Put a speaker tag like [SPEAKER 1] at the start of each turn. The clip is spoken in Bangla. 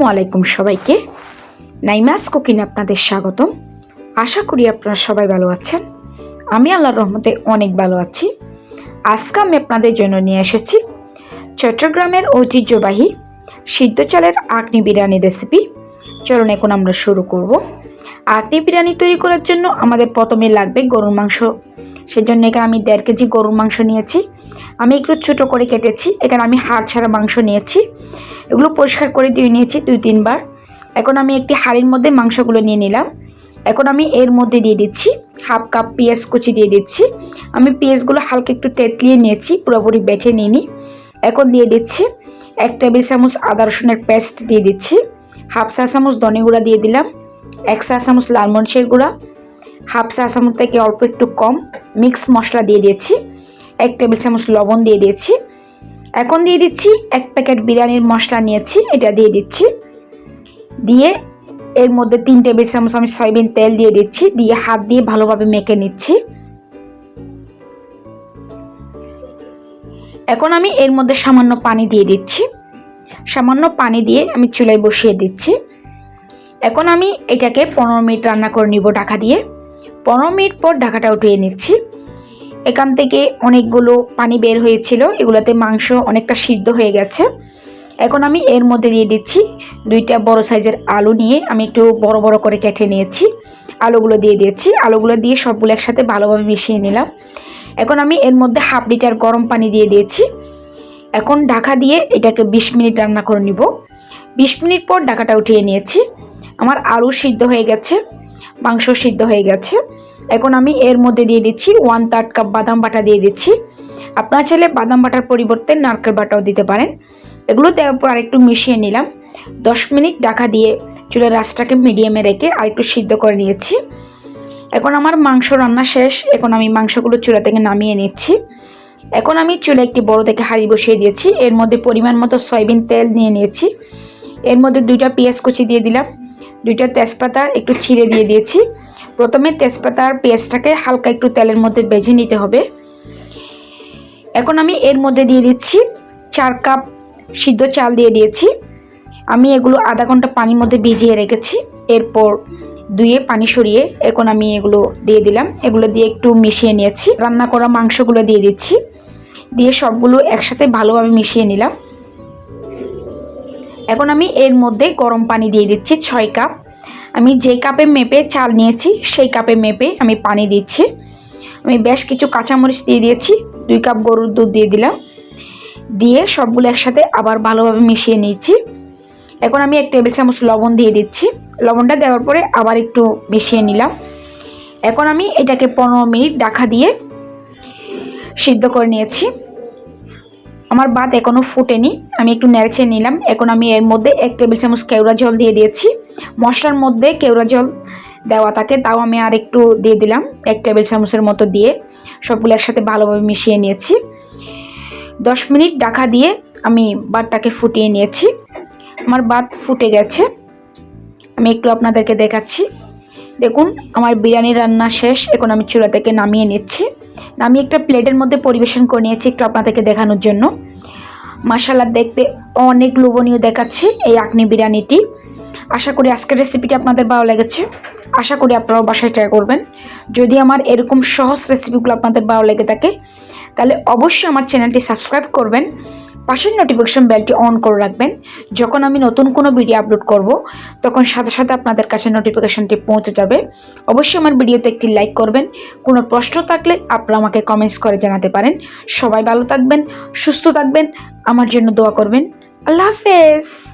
[SPEAKER 1] আসসালামু আলাইকুম সবাইকে। নাইমাস কুকিং আপনাদের স্বাগতম। আশা করি আপনারা সবাই ভালো আছেন। আমি আল্লাহর রহমতে অনেক ভালো আছি। আজকে আমি আপনাদের জন্য নিয়ে এসেছি চট্টগ্রামের ঐতিহ্যবাহী সিদ্ধ চালের আগ্নি বিরিয়ানি রেসিপি চলুন এখন আমরা শুরু করব। আগ্নি বিরিয়ানি তৈরি করার জন্য আমাদের প্রথমে লাগবে গরুর মাংস। সেজন্য এখানে আমি দেড় কেজি গরুর মাংস নিয়েছি। আমি একটু ছোটো করে কেটেছি। এখানে আমি হাড় ছাড়া মাংস নিয়েছি। এগুলো পরিষ্কার করে ধুয়ে নিয়েছি দুই, তিনবার। এখন আমি একটি হাঁড়ির মধ্যে মাংসগুলো নিয়ে নিলাম। এখন আমি এর মধ্যে দিয়ে দিচ্ছি হাফ কাপ পেঁয়াজ কুচি দিয়ে দিচ্ছি। আমি পেঁয়াজগুলো হালকা একটু তেতলিয়ে নিয়েছি, পুরোপুরি বেটে নিইনি। এখন দিয়ে দিচ্ছি এক টেবিল চামচ আদা রসুনের পেস্ট দিয়ে দিচ্ছি। হাফ চা চামচ ধনে গুঁড়া দিয়ে দিলাম। এক চা চামচ লাল মরিচের গুঁড়া। হাফ চা চামচ থেকে অল্প একটু কম মিক্স মশলা দিয়ে দিয়েছি। এক টেবিল চামচ লবণ দিয়ে দিয়েছি। এখন দিয়ে দিচ্ছি এক প্যাকেট বিরিয়ানির মশলা নিয়েছি, এটা দিয়ে দিচ্ছি। দিয়ে এর মধ্যে তিন টেবিল চামচ আমি সয়াবিন তেল দিয়ে দিচ্ছি, দিয়ে হাত দিয়ে ভালোভাবে মেখে নিচ্ছি। এখন আমি এর মধ্যে সামান্য পানি দিয়ে দিচ্ছি। সামান্য পানি দিয়ে আমি চুলায় বসিয়ে দিচ্ছি। এখন আমি এটাকে পনেরো মিনিট রান্না করে নিব ঢাকা দিয়ে। পনেরো মিনিট পর ঢাকাটা উঠিয়ে নিচ্ছি। এখান থেকে অনেকগুলো পানি বের হয়েছিল, এগুলোতে মাংস অনেকটা সিদ্ধ হয়ে গেছে। এখন আমি এর মধ্যে দিয়ে দিচ্ছি দুইটা বড় সাইজের আলু নিয়ে আমি একটু বড় বড় করে কেটে নিয়েছি। আলুগুলো দিয়ে দিয়েছি, আলুগুলো দিয়ে সবগুলো একসাথে ভালোভাবে মিশিয়ে নিলাম। এখন আমি এর মধ্যে হাফ লিটার গরম পানি দিয়ে দিয়েছি। এখন ঢাকা দিয়ে এটাকে বিশ মিনিট রান্না করে নিব। বিশ মিনিট পর ঢাকাটা উঠিয়ে নিয়েছি। আমার আলু সিদ্ধ হয়ে গেছে। মাংস সিদ্ধ হয়ে গেছে। এখন আমি এর মধ্যে দিয়ে দিচ্ছি ওয়ান থার্ড কাপ বাদাম বাটা দিয়ে দিচ্ছি। আপনার চাইলে বাদাম বাটার পরিবর্তে নারকেল বাটাও দিতে পারেন। এগুলো দেওয়ার পর আরেকটু মিশিয়ে নিলাম। দশ মিনিট ঢাকা দিয়ে চুলের রাসটাকে মিডিয়ামে রেখে আরেকটু সিদ্ধ করে নিয়েছি। এখন আমার মাংস রান্না শেষ। এখন আমি মাংসগুলো চুলা থেকে নামিয়ে নিচ্ছি। এখন আমি চুলে একটি বড় থেকে হাঁড়ি বসিয়ে দিয়েছি। এর মধ্যে পরিমাণ মতো সয়াবিন তেল নিয়ে নিয়েছি। এর মধ্যে দুইটা পেঁয়াজ কুচি দিয়ে দিলাম। দুইটা তেজপাতা একটু ছিঁড়ে দিয়ে দিয়েছি। প্রথমে তেজপাতা আর পেঁয়াজটাকে হালকা একটু তেলের মধ্যে বেজে নিতে হবে। এখন আমি এর মধ্যে দিয়ে দিচ্ছি চার কাপ সিদ্ধ চাল দিয়ে দিয়েছি। আমি এগুলো আধা ঘণ্টা পানির মধ্যে ভিজিয়ে রেখেছি। এরপর ধুয়ে পানি সরিয়ে এখন আমি এগুলো দিয়ে দিলাম। এগুলো দিয়ে একটু মিশিয়ে নিয়েছি। রান্না করা মাংসগুলো দিয়ে দিচ্ছি। দিয়ে সবগুলো একসাথে ভালোভাবে মিশিয়ে নিলাম। এখন আমি এর মধ্যে গরম পানি দিয়ে দিচ্ছি ছয় কাপ। আমি যে কাপে মেপে চাল নিয়েছি, সেই কাপে মেপে আমি পানি দিচ্ছি। আমি বেশ কিছু কাঁচামরিচ দিয়ে দিয়েছি, দুই কাপ গরুর দুধ দিয়ে দিলাম। দিয়ে সবগুলো একসাথে আবার ভালোভাবে মিশিয়ে নিয়েছি। এখন আমি এক টেবিল চামচ লবণ দিয়ে দিচ্ছি। লবণটা দেওয়ার পরে আবার একটু মিশিয়ে নিলাম। এখন আমি এটাকে পনেরো মিনিট ডাকা দিয়ে সিদ্ধ করে নিয়েছি। আমার ভাত এখনও ফুটেনি। আমি একটু নেড়েছে নিলাম। এখন আমি এর মধ্যে এক টেবিল চামচ কেওড়া জল দিয়ে দিয়েছি। মশলার মধ্যে কেওড়া জল দেওয়া থাকে, তাও আমি আর একটু দিয়ে দিলাম এক টেবিল চামচের মতো দিয়ে। সবগুলো একসাথে ভালোভাবে মিশিয়ে নিয়েছি। দশ মিনিট ডাকা দিয়ে আমি ভাতটাকে ফুটিয়ে নিয়েছি। আমার ভাত ফুটে গেছে। আমি একটু আপনাদেরকে দেখাচ্ছি। দেখুন, আমার বিরিয়ানি রান্না শেষ। এখন আমি চুলা থেকে নামিয়ে নিচ্ছি। আমি একটা প্লেটের মধ্যে পরিবেশন করে নিয়েছি একটু আপনাদেরকে দেখানোর জন্য। মাসালা দেখতে অনেক লোভনীয় দেখাচ্ছে এই আকনি বিরিয়ানিটি। আশা করি আজকের রেসিপিটি আপনাদের ভালো লেগেছে। আশা করি আপনারাও বাসায় ট্রাই করবেন। যদি আমার এরকম সহজ রেসিপিগুলো আপনাদের ভালো লেগে থাকে, তাহলে অবশ্যই আমার চ্যানেলটি সাবস্ক্রাইব করবেন। পাশের নোটিফিকেশন বেলটি অন করে রাখবেন। যখন আমি নতুন কোনো ভিডিও আপলোড করব, তখন সাথে সাথে আপনাদের কাছে নোটিফিকেশানটি পৌঁছে যাবে। অবশ্যই আমার ভিডিওতে একটি লাইক করবেন। কোনো প্রশ্ন থাকলে আপনারা আমাকে কমেন্টস করে জানাতে পারেন। সবাই ভালো থাকবেন, সুস্থ থাকবেন। আমার জন্য দোয়া করবেন। আল্লাহ হাফেজ।